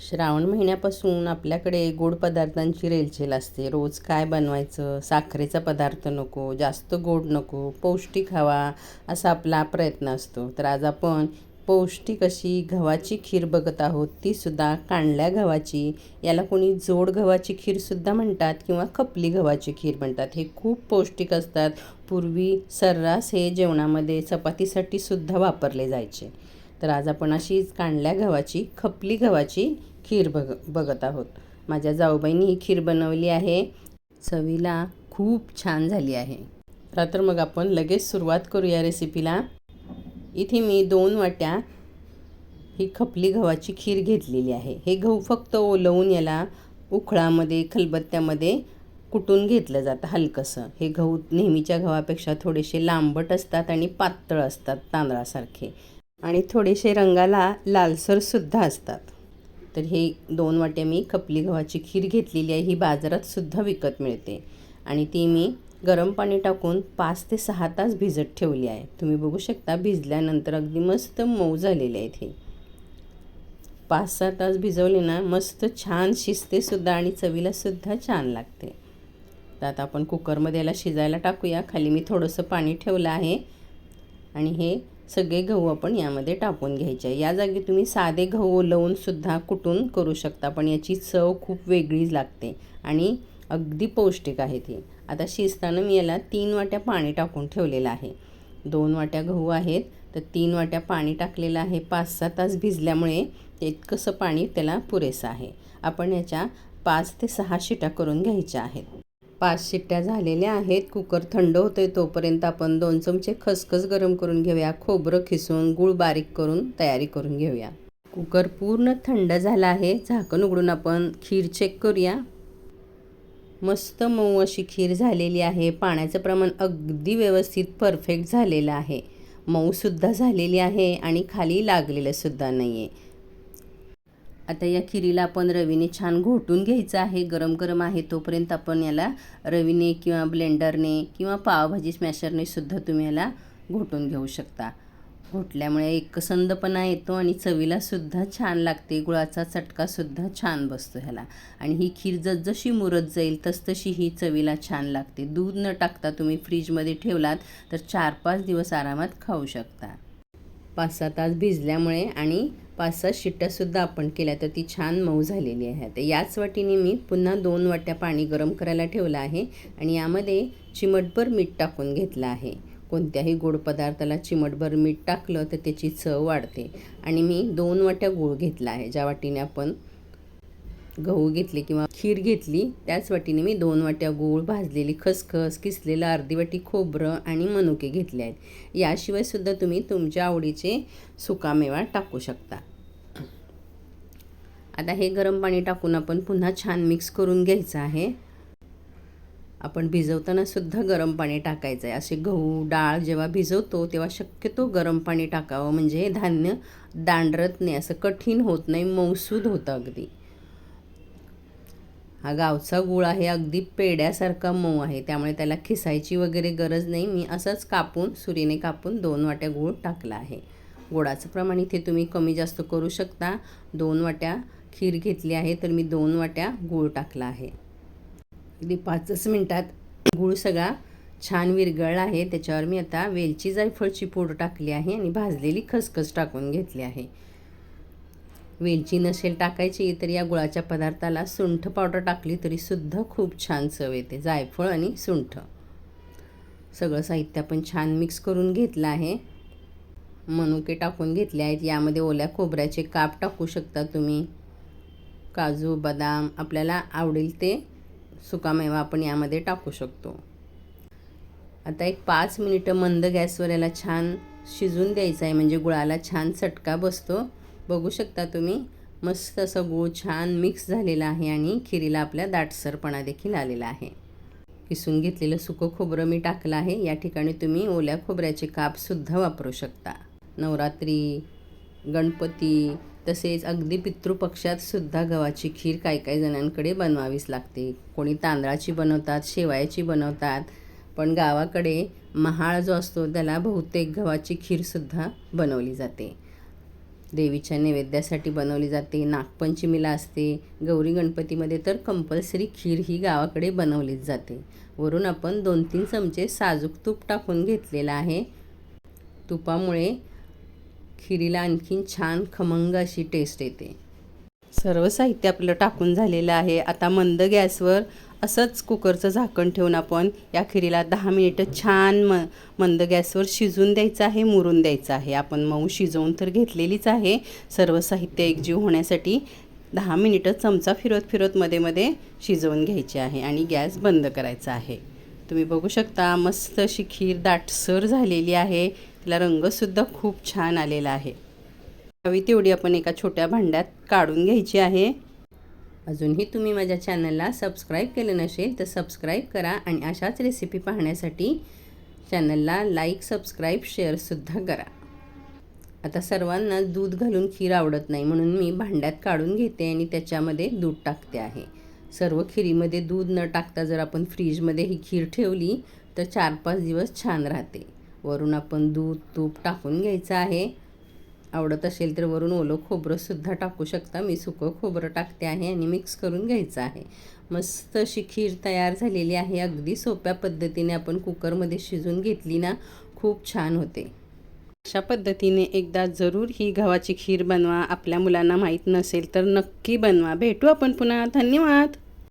श्रावण महिन्यापासून आपल्याकडे गोड पदार्थांची रेलचेल असते. रोज काय बनवायचं? साखरेचा पदार्थ नको जास्त गोड नको पौष्टिक हवा असा आपला प्रयत्न असतो. तर आज आपण पौष्टिक अशी गव्हाची खीर बघत आहोत. तीसुद्धा कांडल्या गव्हाची. याला कोणी जोड गव्हाची खीरसुद्धा म्हणतात किंवा खपली गव्हाची खीर म्हणतात. हे खूप पौष्टिक असतात. पूर्वी सर्रास हे जेवणामध्ये चपातीसाठी सुद्धा वापरले जायचे. तर आज आपण अशीच कांडल्या गव्हाची खपली गव्हाची खीर बघ बघत आहोत. माझ्या जाऊबाईंनी ही खीर बनवली आहे. चवीला खूप छान झाली आहे. तर मग आपण लगेच सुरुवात करूया रेसिपीला इथे मी दोन वाट्या ही खपली गव्हाची खीर घेतलेली आहे. हे गहू फक्त ओलवून याला उखळामध्ये खलबत्त्यामध्ये कुटून घेतलं जातं हलकंसं. हे गहू नेहमीच्या गव्हापेक्षा थोडेसे लांबट असतात आणि पातळ असतात तांदळासारखे. आणि थोडेसे रंगाला लालसरसुद्धा असतात. तर हे दोन वाट्या मी खपली गव्हाची खीर घेतलेली आहे. ही बाजारात सुद्धा विकत मिळते. आणि ती मी गरम पाणी टाकून पाच ते सहा तास भिजत ठेवली आहे. तुम्ही बघू शकता भिजल्यानंतर अगदी मस्त मऊ झालेले आहेत हे. पाच सहा तास भिजवले ना मस्त छान शिजतेसुद्धा आणि चवीलासुद्धा छान लागते. तर आता आपण कुकरमध्ये याला शिजायला टाकूया. खाली मी थोडंसं पाणी ठेवलं आहे. आणि हे सगळे गहू आपण यामध्ये टाकून घ्यायचे. या जागी तुम्ही साधे गहू ओलवूनसुद्धा कुटून करू शकता पण याची चव खूप वेगळीच लागते आणि अगदी पौष्टिक आहे ती. आता शिजताना मी याला तीन वाट्या पाणी टाकून ठेवलेलं आहे. दोन वाट्या गहू आहेत तर तीन वाट्या पाणी टाकलेलं आहे. पाच सहा तास भिजल्यामुळे इतकंसं पाणी त्याला पुरेसं आहे. आपण याच्या पाच ते सहा शिट्या करून घ्यायच्या आहेत. पाच शिट्ट्या झालेल्या आहेत. कुकर थंड होतोय तोपर्यंत आपण दोन चमचे खसखस गरम करून घेऊया. खोबरं खिसून गूळ बारीक करून तयारी करून घेऊया. कुकर पूर्ण थंड झाला आहे. झाकण उघडून आपण खीर चेक करूया. मस्त मऊ अशी खीर झालेली आहे. पाण्याचं प्रमाण अगदी व्यवस्थित परफेक्ट झालेलं आहे. मऊसुद्धा झालेली आहे आणि खाली लागलेलंसुद्धा नाही आहे आता या खिरीला आपण रवीने छान घोटून घ्यायचं आहे. गरम गरम आहे तोपर्यंत आपण याला रवीने किंवा ब्लेंडरने किंवा पावभाजी स्मॅशरने सुद्धा तुम्ही याला घोटून घेऊ शकता. घोटल्यामुळे एकसंदपणा येतो आणि चवीलासुद्धा छान लागते. गुळाचा चटकासुद्धा छान बसतो ह्याला. आणि ही खीर जसजशी मुरत जाईल तसतशी ही चवीला छान लागते. दूध न टाकता तुम्ही फ्रीजमध्ये ठेवलात तर चार पाच दिवस आरामात खाऊ शकता. पाच सहा तास भिजल्यामुळे आणि पाच सहा शिट्ट्यासुद्धा आपण केल्या तर ती छान मऊ झालेली आहे तर याच वाटीने मी पुन्हा दोन वाट्या पाणी गरम करायला ठेवलं आहे आणि यामध्ये चिमटभर मीठ टाकून घेतलं आहे. कोणत्याही गोड पदार्थाला चिमटभर मीठ टाकलं तर त्याची चव वाढते. आणि मी दोन वाट्या गूळ घेतला आहे ज्या वाटीने आपण गहू घेतले किंवा खीर घेतली त्याच वाटीने मी दोन वाट्या गूळ भाजलेली खसखस किसलेलं अर्धी वाटी खोबरं आणि मनुके घेतले आहेत. याशिवाय सुद्धा तुम्ही तुमच्या आवडीचे सुकामेवा टाकू शकता. आता हे गरम पाणी टाकून आपण पुन्हा छान मिक्स करून घ्यायचं आहे. आपण भिजवताना सुद्धा गरम पाणी टाकायचं आहे. असे गहू डाळ जेव्हा भिजवतो तेव्हा शक्यतो गरम पाणी टाकावं. म्हणजे धान्य दांडरत नाही. असं कठीण होत नाही. मौसूद होतं अगदी. हा गावचा गूळ आहे अगदी पेड्यासारखा मऊ आहे. त्यामुळे त्याला खिसायची वगैरे गरज नाही. मी असंच कापून सुरीने कापून दोन वाट्या गूळ टाकला आहे. गोडाचं प्रमाण इथे तुम्ही कमी जास्त करू शकता. दोन वाट्या खीर घेतली आहे तर मी दोन वाट्या गूळ टाकला आहे. अगदी पाचच मिनटात गूळ सगळा छान विरगळला आहे. त्याच्यावर मी आता वेलची जायफळची पूड टाकली आहे आणि भाजलेली खसखस टाकून घेतली आहे. वेलची नसेल टाकायची तर या गुळाच्या पदार्थाला सुंठ पावडर टाकली तरीसुद्धा खूप छान चव येते. जायफळ आणि सुंठ. सगळं साहित्य आपण छान मिक्स करून घेतलं आहे. मनुके टाकून घेतले आहेत. यामध्ये ओल्या खोबऱ्याचे काप टाकू शकता तुम्ही. काजू बदाम आपल्याला आवडेल ते सुकामेवा आपण यामध्ये टाकू शकतो. आता एक पाच मिनिटं मंद गॅसवर याला छान शिजून द्यायचं आहे. म्हणजे गुळाला छान चटका बसतो. बघू शकता तुम्ही. मस्त असं गूळ छान मिक्स झालेला आहे आणि खिरीला आपल्या दाटसरपणा देखील आलेला आहे. किसून घेतलेलं सुकं खोबरं मी टाकलं आहे. या ठिकाणी तुम्ही ओल्या खोबऱ्याचे कापसुद्धा वापरू शकता. नवरात्री गणपती तसेच अगदी पितृपक्षात सुद्धा गव्हाची खीर काही काही जणांकडे बनवावीच लागते. कोणी तांदळाची बनवतात शेवायाची बनवतात पण गावाकडे महाळ जो असतो त्याला बहुतेक गव्हाची खीरसुद्धा बनवली जाते. देवीच्या नैवेद्यासाठी बनवली जाते. नागपंचमीला असते. गौरी गणपतीमध्ये तर कंपल्सरी खीर ही गावाकडे बनवलीच जाते. वरून आपण दोन तीन चमचे साजूक तूप टाकून घेतलेलं आहे. तुपामुळे खिरीला आणखीन छान खमंग अशी टेस्ट येते. सर्व साहित्य आपलं टाकून झालेलं आहे. आता मंद गॅसवर असंच कुकरचं झाकण ठेवून आपण या खिरीला दहा मिनिटं छान म मंद गॅसवर शिजून द्यायचं आहे मुरून द्यायचं आहे. आपण मऊ शिजवून तर घेतलेलीच आहे. सर्व साहित्य एकजीव होण्यासाठी दहा मिनिटं चमचा फिरत फिरत मध्ये मध्ये शिजवून घ्यायची आहे आणि गॅस बंद करायचा आहे. तुम्ही बघू शकता मस्त अशी खीर दाटसर झालेली आहे. तिला रंगसुद्धा खूप छान आलेला आहे. हवी तेवढी आपण एका छोट्या भांड्यात काढून घ्यायची आहे. अजूनही तुम्ही माझ्या चॅनलला सबस्क्राईब केलं नसेल तर सबस्क्राईब करा आणि अशाच रेसिपी पाहण्यासाठी चॅनलला लाईक सबस्क्राईब शेअरसुद्धा करा. आता सर्वांना दूध घालून खीर आवडत नाही म्हणून मी भांड्यात काढून घेते आणि त्याच्यामध्ये दूध टाकते आहे. सर्व खिरीमध्ये दूध न टाकता जर आपण फ्रीजमध्ये ही खीर ठेवली तर चार पाच दिवस छान राहते. वरून आपण दूध तूप टाकून घ्यायचं आहे. आवडत असेल तर वरून ओलं खोबरंसुद्धा टाकू शकता. मी सुकं खोबरं टाकते आहे आणि मिक्स करून घ्यायचं आहे. मस्त अशी खीर तयार झालेली आहे. अगदी सोप्या पद्धतीने आपण कुकरमध्ये शिजून घेतली ना खूप छान होते. अशा पद्धतीने एकदा जरूर ही गव्हाची खीर बनवा. आपल्या मुलांना माहीत नसेल तर नक्की बनवा. भेटू आपण पुन्हा. धन्यवाद!